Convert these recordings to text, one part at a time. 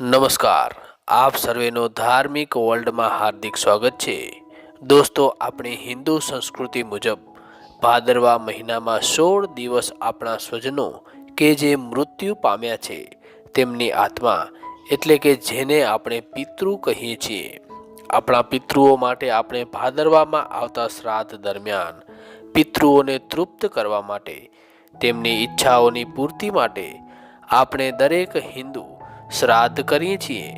નમસ્કાર. આપ સર્વેનો ધાર્મિક વર્લ્ડમાં હાર્દિક સ્વાગત છે. દોસ્તો, આપણી હિન્દુ સંસ્કૃતિ મુજબ ભાદરવા મહિનામાં સોળ દિવસ આપણા સ્વજનો કે જે મૃત્યુ પામ્યા છે, તેમની આત્મા એટલે કે જેને આપણે પિતૃ કહીએ છીએ. આપણા પિતૃઓ માટે આપણે ભાદરવામાં આવતા શ્રાદ્ધ દરમિયાન પિતૃઓને તૃપ્ત કરવા માટે, તેમની ઈચ્છાઓની પૂર્તિ માટે આપણે દરેક હિન્દુ શ્રાદ્ધ કરીએ છીએ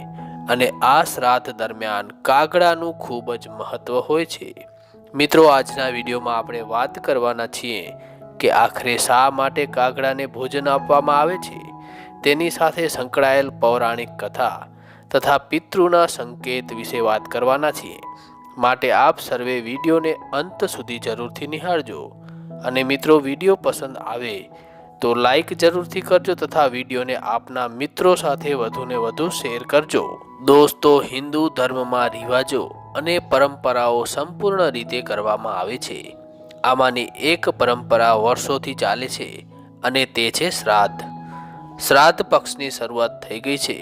અને આ શ્રાદ્ધ દરમિયાન કાગડાનું ખૂબ જ મહત્વ હોય છે. મિત્રો, આજના વિડીયોમાં આપણે વાત કરવાના છીએ કે આખરે શા માટે કાગડાને ભોજન આપવામાં આવે છે? તેની સાથે સંકળાયેલ પૌરાણિક કથા તથા પિતૃના સંકેત વિશે વાત કરવાના છીએ. માટે આપ સર્વે વિડીયોને અંત સુધી જરૂરથી નિહાળજો. અને મિત્રો, વીડિયો પસંદ આવે તો લાઈક જરૂરથી કરજો તથા વિડીયોને આપના મિત્રો સાથે વધુને વધુ શેર કરજો. દોસ્તો, હિન્દુ ધર્મમાં રિવાજો અને પરંપરાઓ સંપૂર્ણ રીતે કરવામાં આવે છે. આમાંની એક પરંપરા વર્ષોથી ચાલે છે અને તે છે શ્રાદ્ધ. શ્રાદ્ધ પક્ષની શરૂઆત થઈ ગઈ છે.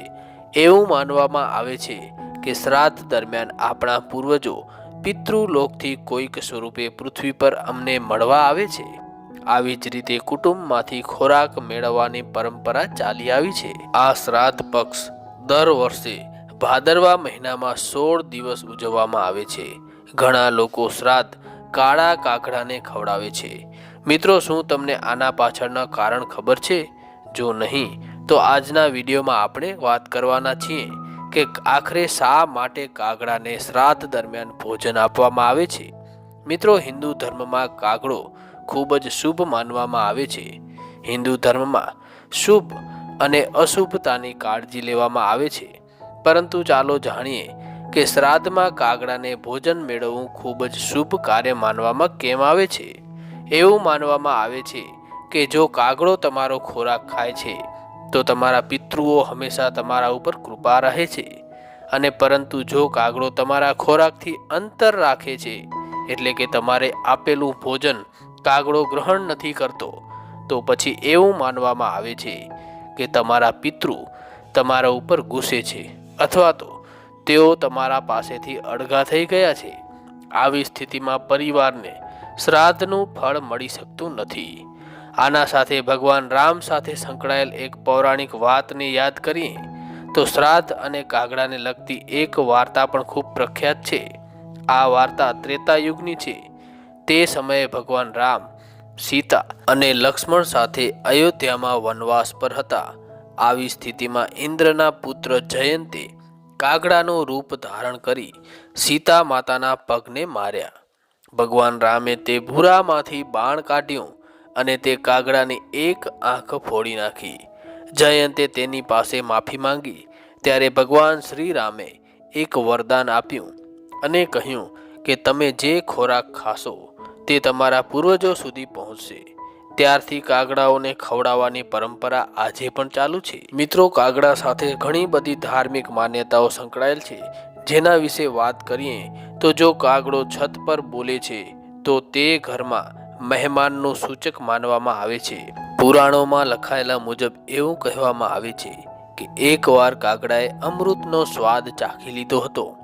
એવું માનવામાં આવે છે કે શ્રાદ્ધ દરમિયાન આપણા પૂર્વજો પિતૃલોકથી કોઈક સ્વરૂપે પૃથ્વી પર અમને મળવા આવે છે. આવી જ રીતે કુટુંબમાંથી ખોરાક મેળવવાની પરંપરા ચાલી આવી છે. આ શ્રાદ્ધ પક્ષ દર વર્ષે ભાદરવા મહિનામાં સોળ દિવસ ઉજવવામાં આવે છે. ઘણા લોકો શ્રાદ્ધ કાળા કાકડાને ખવડાવે છે. મિત્રો, શું તમને આના પાછળના કારણ ખબર છે? જો નહીં, તો આજના વિડીયોમાં આપણે વાત કરવાના છીએ કે આખરે શા માટે કાગડાને શ્રાદ્ધ દરમિયાન ભોજન આપવામાં આવે છે. મિત્રો, હિન્દુ ધર્મમાં કાગડો ખૂબ જ શુભ માનવામાં આવે છે. હિન્દુ ધર્મમાં શુભ અને અશુભતાની કાળજી લેવામાં આવે છે. પરંતુ ચાલો જાણીએ કે શ્રાદ્ધમાં કાગડાને ભોજન મેળવવું ખૂબ જ શુભ કાર્ય માનવામાં કેમ આવે છે? એવું માનવામાં આવે છે કે જો કાગડો તમારો ખોરાક ખાય છે, તો તમારા પિતૃઓ હંમેશા તમારા ઉપર કૃપા રહે છે. અને પરંતુ જો કાગડો તમારા ખોરાકથી અંતર રાખે છે, એટલે કે તમારે આપેલું ભોજન કાગડો ગ્રહણ નથી કરતો, તો પછી એવું માનવામાં આવે છે કે તમારા પિતૃ તમારા ઉપર ગુસ્સે છે, અથવા તો તેઓ તમારા પાસેથી અડઘા થઈ ગયા છે. આવી સ્થિતિમાં પરિવારને શ્રાદ્ધનું ફળ મળી શકતું નથી. આના સાથે ભગવાન રામ સાથે સંકળાયેલ એક પૌરાણિક વાતને યાદ કરીએ, તો શ્રાદ્ધ અને કાગડાને લગતી એક વાર્તા પણ ખૂબ પ્રખ્યાત છે. આ વાર્તા ત્રેતા યુગની છે. તે સમયે ભગવાન રામ, સીતા અને લક્ષ્મણ સાથે અયોધ્યામાં વનવાસ પર હતા. આવી સ્થિતિમાં ઇન્દ્રના પુત્ર જયંતે કાગડાનું રૂપ ધારણ કરી સીતા માતાના પગને માર્યા. ભગવાન રામે તે ભૂરામાંથી બાણ કાઢ્યું અને તે કાગડાની એક આંખ ફોડી નાખી. જયંતે તેની પાસે માફી માંગી. ત્યારે ભગવાન શ્રી રામે એક વરદાન આપ્યું અને કહ્યું કે તમે જે ખોરાક ખાશો તે તમારા પૂર્વજો સુધી પહોંચશે. ત્યારથી કાગડાઓને ખવડાવવાની પરંપરા આજે પણ ચાલુ છે. મિત્રો, કાગડા સાથે ઘણી બધી ધાર્મિક માન્યતાઓ સંકળાયેલ છે. જેના વિશે વાત કરીએ, તો જો કાગડો છત પર બોલે છે, તો તે ઘરમાં મહેમાનનું સૂચક માનવામાં આવે છે. પુરાણોમાં લખાયેલા મુજબ એવું કહેવામાં આવે છે કે એકવાર કાગડાએ અમૃતનો સ્વાદ ચાખી લીધો હતો,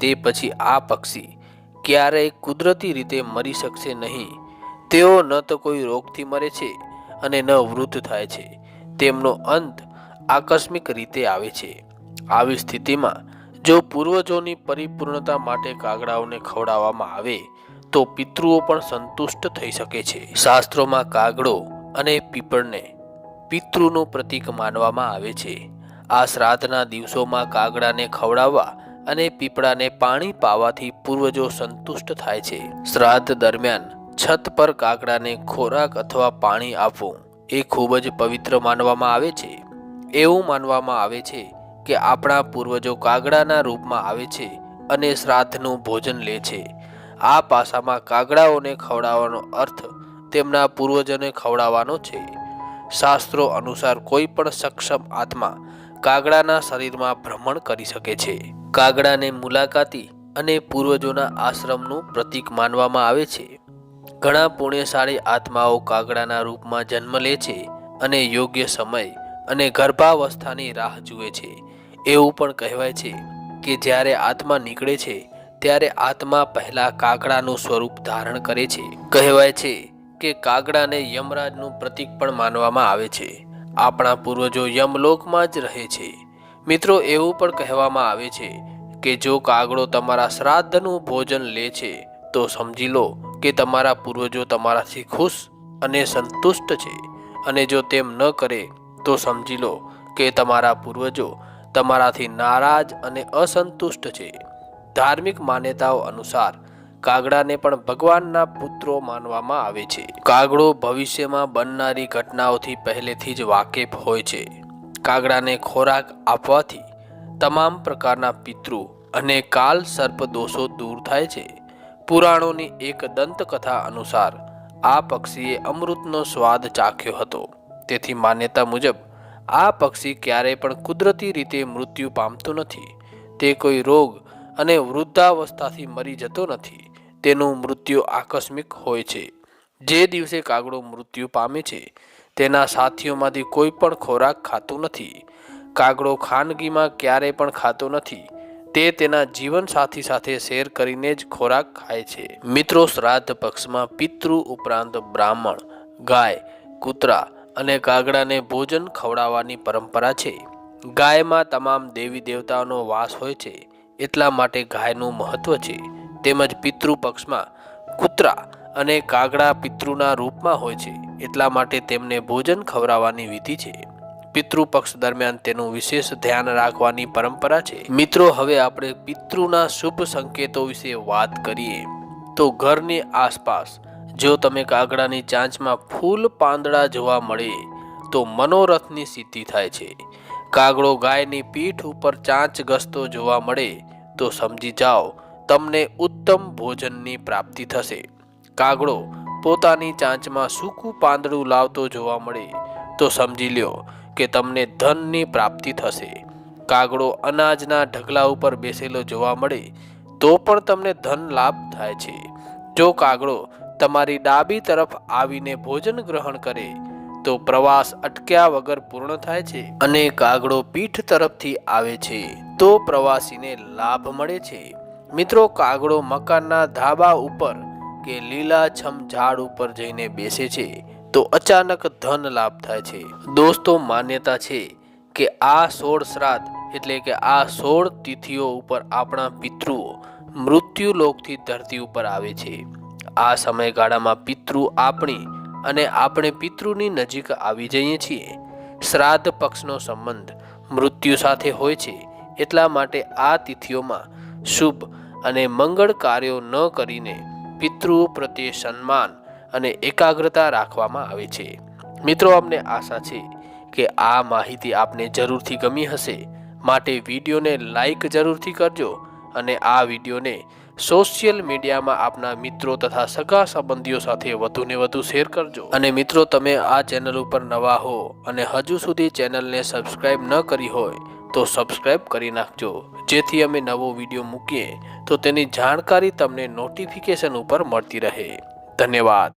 તે પછી આ પક્ષી ક્યારેય કુદરતી રીતે મરી શકશે નહીં. તેઓ ન તો કોઈ રોગથી મરે છે અને ન વૃદ્ધ થાય છે. તેમનો અંત આકસ્મિક રીતે આવે છે. આવી સ્થિતિમાં જો પૂર્વજોની પરિપૂર્ણતા માટે કાગડાઓને ખવડાવવામાં આવે, તો પિતૃઓ પણ સંતુષ્ટ થઈ શકે છે. શાસ્ત્રોમાં કાગડો અને પીપળને પિતૃનું પ્રતીક માનવામાં આવે છે. આ શ્રાદ્ધના દિવસોમાં કાગડાને ખવડાવવા અને પીપળાને પાણી પાવાથી પૂર્વજો સંતુષ્ટ થાય છે. શ્રાદ્ધ દરમિયાન છત પર કાગડાને ખોરાક અથવા પાણી આપવું એ ખૂબ જ પવિત્ર માનવામાં આવે છે. એવું માનવામાં આવે છે કે આપણા પૂર્વજો કાગડાના રૂપમાં આવે છે અને શ્રાદ્ધનું ભોજન લે છે. આ પાસામાં કાગડાઓને ખવડાવવાનો અર્થ તેમના પૂર્વજોને ખવડાવવાનો છે. શાસ્ત્રો અનુસાર કોઈ પણ સક્ષમ આત્મા કાગડાના શરીરમાં ભ્રમણ કરી શકે છે. કાગડાને મુલાકાતી અને પૂર્વજોના આશ્રમનું પ્રતીક માનવામાં આવે છે. ઘણા પુણ્યશાળી આત્માઓ કાગડાના રૂપમાં જન્મ લે છે અને યોગ્ય સમય અને ગર્ભાવસ્થાની રાહ જુએ છે. એવું પણ કહેવાય છે કે જ્યારે આત્મા નીકળે છે, ત્યારે આત્મા પહેલા કાગડાનું સ્વરૂપ ધારણ કરે છે. કહેવાય છે કે કાગડાને યમરાજનું પ્રતીક પણ માનવામાં આવે છે. આપણા પૂર્વજો યમલોકમાં જ રહે છે. મિત્રો, એવું પણ કહેવામાં આવે છે કે જો કાગડો તમારા શ્રાદ્ધનું ભોજન લે છે, તો સમજી લો કે તમારા પૂર્વજો તમારાથી ખુશ અને સંતુષ્ટ છે. અને જો તેમ ન કરે, તો સમજી લો કે તમારા પૂર્વજો તમારાથી નારાજ અને અસંતુષ્ટ છે. ધાર્મિક માન્યતાઓ અનુસાર, કાગડાને પણ ભગવાનના પુત્રો માનવામાં આવે છે. કાગડો ભવિષ્યમાં બનનારી ઘટનાઓથી પહેલેથી જ વાકેફ હોય છે. કાગડાને ખોરાક આપવાથી તમામ પ્રકારના પિતૃ અને કાલ સર્પ દોષો દૂર થાય છે. પુરાણોની એક દંતકથા અનુસાર આ પક્ષીએ અમૃતનો સ્વાદ ચાખ્યો હતો. તેથી માન્યતા મુજબ આ પક્ષી ક્યારેય પણ કુદરતી રીતે મૃત્યુ પામતું નથી. તે કોઈ રોગ અને વૃદ્ધાવસ્થાથી મરી જતો નથી. તેનું મૃત્યુ આકસ્મિક હોય છે. જે દિવસે કાગડો મૃત્યુ પામે છે તેના સાથીઓમાંથી કોઈ પણ ખોરાક ખાતું નથી. કાગડો ખાનગીમાં ક્યારેય પણ ખાતો નથી. તે તેના જીવન સાથી સાથે શેર કરીને જ ખોરાક ખાય છે. મિત્રો, શ્રાદ્ધ પક્ષમાં પિતૃ ઉપરાંત બ્રાહ્મણ, ગાય, કૂતરા અને કાગડાને ભોજન ખવડાવવાની પરંપરા છે. ગાયમાં તમામ દેવી દેવતાઓનો વાસ હોય છે. એટલા માટે ગાયનું મહત્વ છે. તેમજ પિતૃ પક્ષમાં કૂતરા અને કાગડા પિતૃના રૂપમાં હોય છે. એટલા માટે તેમને ભોજન ખવડાવવાની વિધિ છે. પિતૃપક્ષ દરમિયાન તેનું વિશેષ ધ્યાન રાખવાની પરંપરા છે. મિત્રો, હવે આપણે પિતૃના શુભ સંકેતો વિશે વાત કરીએ. તો ઘરની આસપાસ, જો તમે કાગડાની ચાંચમાં ફૂલ પાંદડા જોવા મળે, તો મનોરથની સિદ્ધિ થાય છે. કાગડો ગાયની પીઠ ઉપર ચાંચ ગસતો જોવા મળે, તો સમજી જાઓ, તમને ઉત્તમ ભોજનની પ્રાપ્તિ થશે. કાગડો પોતાની ચાંચમાં સૂકું પાંદડું લાવતો જોવા મળે, તો સમજી લ્યો કે તમને ધનની પ્રાપ્તિ થશે. કાગડો અનાજના ઢગલા ઉપર બેસેલો જોવા મળે, તો પણ તમને ધન લાભ થાય છે. જો કાગડો તમારી ડાબી તરફ આવીને ભોજન ગ્રહણ કરે, તો પ્રવાસ અટક્યા વગર પૂર્ણ થાય છે અને કાગડો પીઠ તરફથી આવે છે, તો પ્રવાસીને લાભ મળે છે. મિત્રો, કાગડો મકાનના ધાબા ઉપર કે લીલાછમ ઝાડ ઉપર જઈને બેસે છે, તો અચાનક ધન લાભ થાય છે. દોસ્તો, માન્યતા છે કે આ સોળ શ્રાદ્ધ એટલે કે આ સોળ તિથિઓ ઉપર આપણા પિતૃઓ મૃત્યુ લોકથી ધરતી ઉપર આવે છે. આ સમયગાળામાં પિતૃ આપણી અને આપણે પિતૃની નજીક આવી જઈએ છીએ. શ્રાદ્ધ પક્ષનો સંબંધ મૃત્યુ સાથે હોય છે, એટલા માટે આ તિથિઓમાં શુભ અને મંગળ કાર્યો ન કરીને પિતૃઓ પ્રત્યે સન્માન અને એકાગ્રતા રાખવામાં આવે છે. મિત્રો અમને આશા છે કે આ માહિતી આપને જરૂરથી ગમી હશે. માટે વિડીયોને લાઈક જરૂરથી કરજો અને આ વિડીયોને સોશિયલ મીડિયામાં આપના મિત્રો તથા સગા સંબંધીઓ સાથે વધુને વધુ શેર કરજો. અને મિત્રો, તમે આ ચેનલ ઉપર નવા હો અને હજુ સુધી ચેનલને સબસ્ક્રાઈબ ન કરી હોય તો સબસ્ક્રાઈબ કરી નાખજો. જેથી અમે નવો વીડિયો મૂકીએ તો તેની જાણકારી તમને નોટિફિકેશન ઉપર મળતી રહે. ધન્યવાદ.